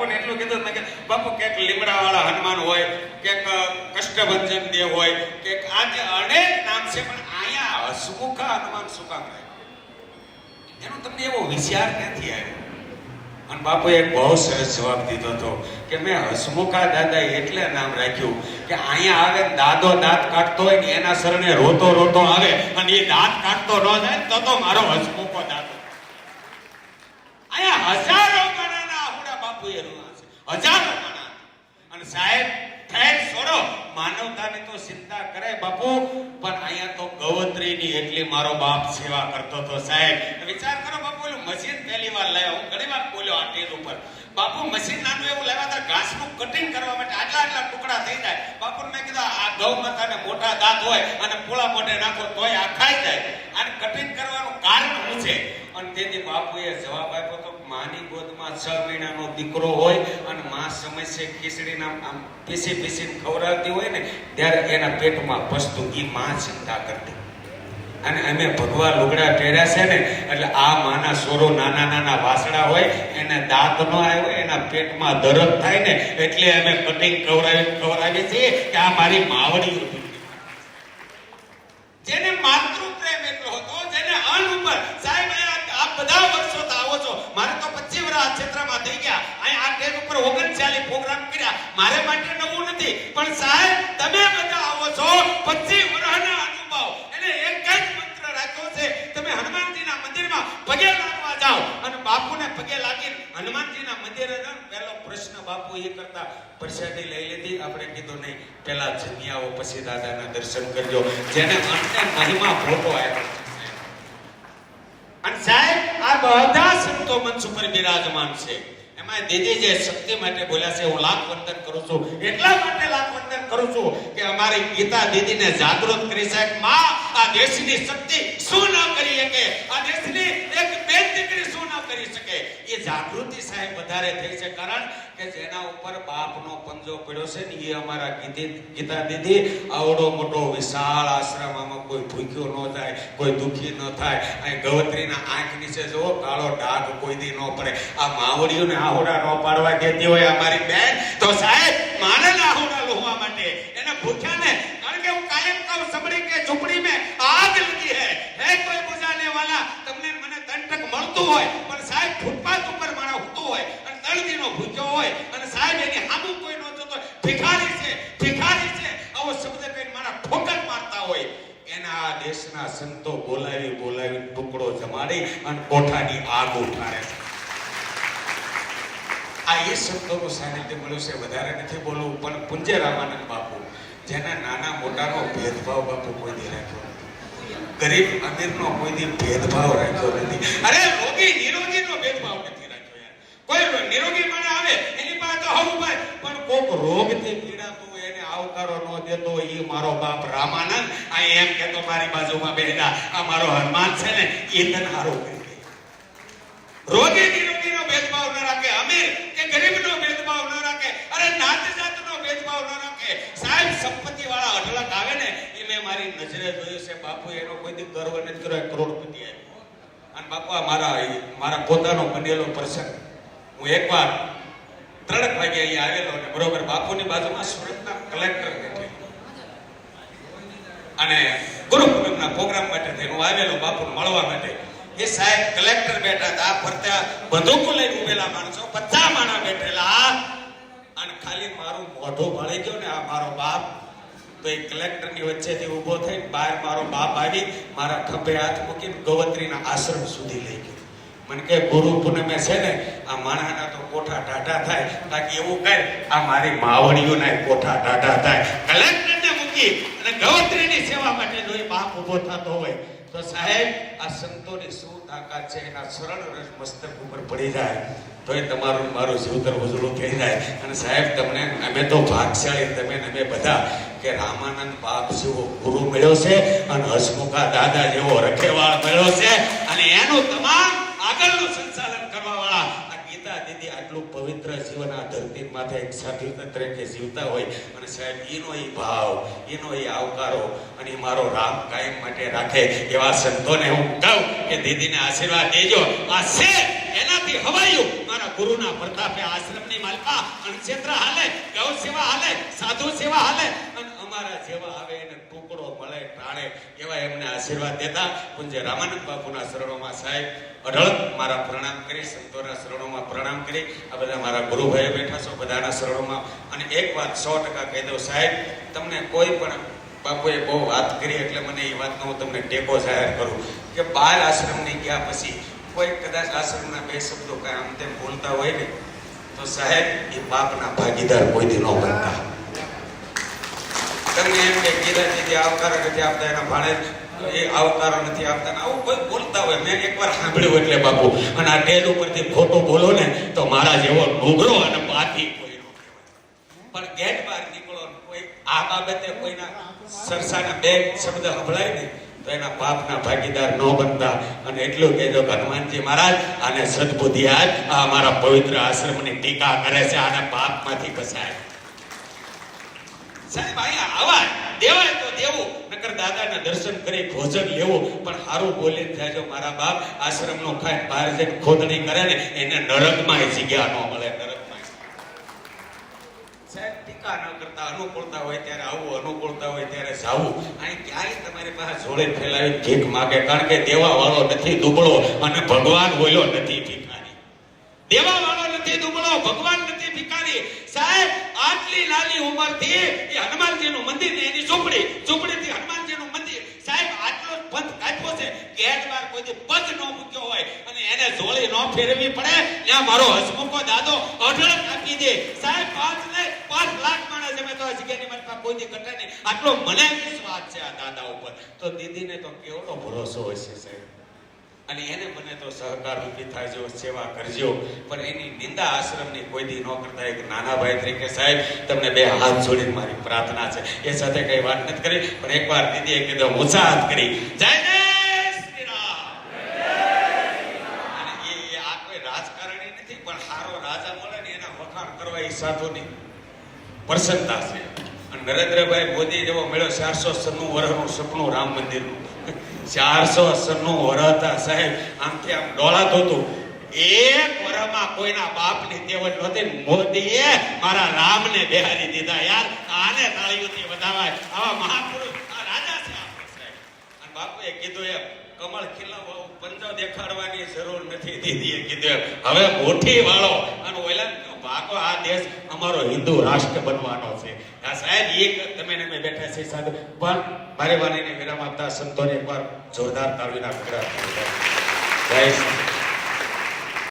બાપુને એટલું કીધું કે, બાપુ, ક્યાંક લીમડા વાળા હનુમાન હોય, ક્યાંક કષ્ટભંજન દેવ હોય, ક્યાંક જે અનેક નામ છે, પણ અહીંયા હસમુખા હનુમાન શું એનો તમને એવો વિચાર ક્યાંથી આવ્યો? અને બાપુએ એક બહુ સરસ જવાબ દીધો હતો કે, મેં હસમુખા દાદા એટલે નામ રાખ્યું કે અહીંયા આવે દાદો દાંત કાઢતો હોય ને એના શરણે રોતો રોતો આવે અને એ દાંત કાઢતો ન જાય તો તો મારો હસમુખો દાદો. અહીંયા હજારો ગણાના આહુડા બાપુએ રૂણા છે હજારો અને સાહેબ ખેર છોડો, માનવતાની તો ચિંતા કરે બાપુ, પણ અહીંયા તો ગવત્રીની એટલી મારો બાપ સેવા કરતો તો સાહેબ. વિચાર કરો બાપુ, ઓલું મશીન પહેલી વાર લાવ્યા. હું ઘણી વાર બોલ્યો આ ટેલ ઉપર. બાપુ, મશીન નાનું એવું લાવ્યા હતા, ઘાસનું કટિંગ કરવા માટે આટલા આટલા ટુકડા થઈ જાય. બાપુ મેં કીધું, આ ગૌ માતાને મોટા દાંત હોય અને પોળા મોઢે નાખો તોય આ ખાઈ જાય. અને કટિંગ કરવાનું કારણ શું છે? અને તેથી બાપુએ જવાબ આપ્યો તો, માની ગોદમાં છ મહિનાનો દીકરો હોય અને અને એટલે આ દાંત નો આવ્યો, એના પેટમાં દરદ થાય ને, એટલે અમે કટિંગ ખવડાવી, ખવડાવીએ છીએ કે આ મારી માવડી જેને માતૃ પ્રેમ એટલો હતો, જેને અન્ન ઉપર સાહેબ આપ બધા વર્ષો તો આવો છો. મારે તો 25 વર્ષ આ ક્ષેત્રમાં થઈ મારે માટે નવું નથી, પણ સાહેબ, તમે બધા આવો છો 25 વર્ષના અનુભવ. એટલે એક જ મંત્ર રાખ્યો છે, તમે હનુમાનજીના મંદિરમાં પગે લાગવા જાઓ. અને બાપુને પગે લાગીને હનુમાનજીના મંદિરે જાઓ. ને પહેલો પ્રશ્ન બાપુ એ કરતા, પ્રસાદી લઈ લીધી. આપણે કીધું, નહીં પહેલા જમ્યાઓ પછી દાદાના દર્શન કરજો. જેને અંતે મહિમા ફોટો આવ્યો અને સાહેબ, આ બધા સંતો મન ઉપર બિરાજમાન છે. એમાં દીદી જે શક્તિ માટે બોલ્યા છે, હું લાખ વંદન કરું છું. એટલા માટે લાખ વંદન કરું છું કે અમારી ગીતા દીદીને જાગૃત કરી શકે માં, આ દેશની શક્તિ શું ન કરી શકે? આ દેશની એક બેન દીકરી શું ન કરી શકે એ જાગૃતિ સાહેબ વધારે થઈ છે. કારણ કે જેના ઉપર બાપનો પંજો પડ્યો છે ને, એ અમારા ગીતી દીદી આવડો મોટો વિશાળ આશ્રમ આમાં કોઈ ભૂખ્યો ન થાય કોઈ દુઃખી ન થાય. અહીં ગવત્રીના આંખ નીચે જુઓ, કાળો ડાઘ કોઈ દી ન પડે. આ માવડીઓને આહોડા ન પાડવા દેતી હોય અમારી બેન. તો સાહેબ માને આહોડા લોહવા માટે. એને ભૂખ્યાને, કારણ કે હું કાયમ કહું સમડી કે ઝૂંપડી મેં આગ લગી હે. હે કોઈ બુઝાને વાલા, તમને મને દંડક મળતું હોય પણ સાહેબ ફૂટપાથ ઉપર માણસ ઊભો હોય અને દળદીનો ભૂખ્યો હોય અને સાહેબ એની સામું કોઈ ન જોતો હોય, ભિખારી છે ભિખારી છે આવો શબ્દ કહીને મારા ઠોકર મારતા હોય એના આ દેશના સંતો બોલાવી બોલાવી ટુકડો અને કોઠાની આગ ઉઠાડે આ એ શબ્દોનું સાનિધ્ય મળ્યું છે, વધારે નથી બોલવું, પણ પુંજે રામાનંદ બાપુ, જેના નાના મોટાનો ભેદભાવ બાપુ કોઈ દી રાખ્યો ગરીબ અમીરનો કોઈ દી ભેદભાવ રાખ્યો નથી. અરે રોગી નિરોગીનો ભેદભાવ નથી રાખ્યો યાર. કોઈ નિરોગી માણસ આવે, એની પાસે તો હવું ભાઈ પણ કોક રોગથી પીડાતું હોય આવકારો ન દેતો એ મારો બાપ રામાનંદ. આ એમ કહેતો મારી બાજુમાં બેઠા, આ મારો હનુમાન છે ને, એ તને હારો કરી દે. રોગી નિરોગીનો ભેદભાવ ન રાખે, અમીર કે ગરીબનો ભેદભાવ ન રાખે, અરે નાત જાતનો ભેદભાવ ન રાખે. સાહેબ સંપત્તિ વાળા અઢળક આવે ને, એ મેં મારી નજરે જોયું છે, બાપુ, એનો કોઈ દી ગર્વ નથી કર્યો કરોડપતિ આવ્યો. અને બાપુ, આ મારા મારા પોતાનો બનેલો પ્રસંગ. હું એકવાર ત્રણ વાગે અહીંયા આવેલો અને બરોબર બાપુની બાજુમાં સુરતના કલેક્ટર બેઠે અને ગુરુ પૂનમના પ્રોગ્રામ માટે હું આવેલો બાપુને મળવા માટે. એ સાહેબ કલેક્ટર બેઠા હતા, ફરતા બંદૂકો લઈને ઉભેલા માણસો, બધા માણા બેઠેલા. અને ખાલી મારું મોઢું ભળી ગયો ને આ મારો બાપ. તો એ કલેક્ટરની વચ્ચેથી ઊભો થઈને બહાર મારો બાપ આવી, મારા ખભે હાથ મૂકીને ગવત્રીના આશ્રમ સુધી લઈ ગયો. મને કે ગુરુ પૂનમે છે ને, આ માણાના તો કોઠા ટાટા થાય, બાકી એવું કહે આ મારી માવડીઓના કોઠા ટાટા થાય. કલેક્ટરને મૂકી અને ગવત્રીની સેવા માટે જો બાપ ઊભો થતો હોય, તો સાહેબ, આ સંતોની શું તાકાત છે? એના સરળ રસ મસ્તક ઉપર પડી જાય. તો એ તમારું મારું જીવતર ઉજળું થઈ જાય. અને સાહેબ, તમને અમે તો ભાગશાળી, તમે અમે બધા કે રામાનંદ બાપ જેવો ગુરુ મળ્યો છે અને હસમુખા દાદા જેવો રખેવાળ મળ્યો છે. અને એનું તમામ આગળનું સંચાલન કરવા વાળા આ દીદી આટલું પવિત્ર જીવન આ ધરતી માથે એક સાધુ તરીકે જીવતા હોય, અને સાહેબ, એનો એ ભાવ, એનો એ આવકારો, અને મારો રામ કાયમ માટે રાખે એવા સંતોને હું કહું કે દીદીને આશીર્વાદ દેજો. આ છે એનાથી હવાયું. મારા ગુરુના પ્રતાપે આશ્રમની માલકા અણક્ષેત્ર હાલે ગૌ સેવા હાલે, સાધુ સેવા હાલે, અને અમારા જેવા આવે એને ટુકડો મળે, ટાણે એવા એમને આશીર્વાદ દેતા પૂજ્ય રામાનંદ બાપુના શરણોમાં સાહેબ અઢળક મારા પ્રણામ કરી, સંતોના શરણોમાં પ્રણામ કરી. આ બધા મારા ગુરુભાઈ બેઠા છો બધાના શરણોમાં. અને એક વાત સો ટકા કહી દઉં સાહેબ, તમને કોઈ પણ બાપુએ બહુ વાત કરી એટલે મને એ વાતનો હું તમને ટેકો જાહેર કરું કે બાર આશ્રમની ગયા પછી કોઈ કદાચ આશ્રમના બે શબ્દો કાંઈ આમ તેમ બોલતા હોય ને, તો સાહેબ એ બાપના ભાગીદાર કોઈથી ન બનતા. તમને એમ કે ગીરાજી જે આવકાર નથી આપતા, એના ભાણે એ આવકારો નથી આપતા. આવું કોઈ બોલતા હોય. મેં એકવાર સાંભળ્યું એટલે બાપુ, અને આ ટેલ ઉપરથી ખોટું બોલો ને, તો મારા જેવો ડુંગરો અને પાથી કોઈ પણ ગેટ બહાર નીકળો કોઈ આ બાબતે કોઈના સરસાના બે શબ્દ સંભળાય ને, તો એના પાપના ભાગીદાર ન બનતા. અને એટલું કહેજો હનુમાનજી મહારાજ અને સદબુદ્ધિ આજ, આ અમારા પવિત્ર આશ્રમની ટીકા કરે છે, આને પાપમાંથી બચાય સાહેબ, અહીંયા આવા દેવાય તો દેવું. નકર દાદાના દર્શન કરી ભોજન લેવું. પણ સારું બોલે જાજો મારા બાપ, આશ્રમનો ખાય, બહાર જઈને ખોદણી કરે ને, એને નરકમાં જગ્યા ન મળે, નરકમાં સાહેબ, ટીકા ન કરતા, અનુકૂળતા હોય ત્યારે આવું, અનુકૂળતા હોય ત્યારે જાવું. અહીં ક્યાંય તમારી પાસે જોડે ફેલાવી ભીખ માગે, કારણ કે દેવા નથી, દુબળો અને ભગવાન બોલ્યો નથી ભિખારી દેવા વાળો નથી, દુબળો ભગવાન નથી, ભિખારી. સાહેબ, આટલી નાની ઉંમરથી એ હનુમાનજીનું મંદિર ને એની ઝૂંપડી, ઝૂંપડીથી હનુમાનજીનું મંદિર. સાહેબ, આટલો પંથ કાપ્યો છે. ગેટ બાર કોઈ દી ન મૂક્યો હોય અને એને જોડી ન ફેરવી પડે, ત્યાં મારો હસમુખો દાદો, અઢળક આપી દે. સાહેબ, પાંચ ને પાંચ લાખ માણસ જમે તો જગ્યાની મનમાં કોઈ ઘટે નહીં. આટલો મને વિશ્વાસ છે આ દાદા ઉપર. તો દીદીને તો કેવડો ભરોસો હશે સાહેબ? અને એને મને તો સહકાર રૂપી થાજો સેવા કરજો. પણ એની નિંદા આશ્રમની કોઈ દી ન કરતા એક નાના ભાઈ તરીકે સાહેબ, તમને બે હાથ જોડીને મારી પ્રાર્થના છે. એ સાથે કઈ વાત નથી કરી, પણ એકવાર દીદીએ કીધું હાથ કરી. જય જય અને એ આ કોઈ રાજકારણી નથી, પણ સારો રાજા મળે એના વખાણ કરવા એ સાધુની પ્રસન્નતા છે. અને નરેન્દ્રભાઈ મોદી જેવો મળ્યો ચારસો સન્નું વર્ષનું સપનું રામ મંદિરનું. ચારસો સન્નું વર્ષ હતા સાહેબ, આમથી આમ ડોળાતું હતું. એક વરમાં કોઈના બાપની તેવડ નહોતી, મોદીએ મારા રામને બિહારી દીધા. યાર, આને તાળીઓથી વધાવાય. આવા મહાપુરુષ આ રાજા છે સાહેબ. અને બાપુએ કીધું એમ, કમળ ખીલાવો પંજો દેખાડવાની જરૂર નથી દીદીએ કીધું હવે મોઠી વાળો ભાગો આ દેશ અમારો હિન્દુ રાષ્ટ્ર બનવાનો છે. આ સાહેબ, એક તમે ને બેઠા છે સાહેબ. પણ મારે વાણીને વિરામ આપતા સંતોને એકવાર જોરદાર તાળીના ફેરા જય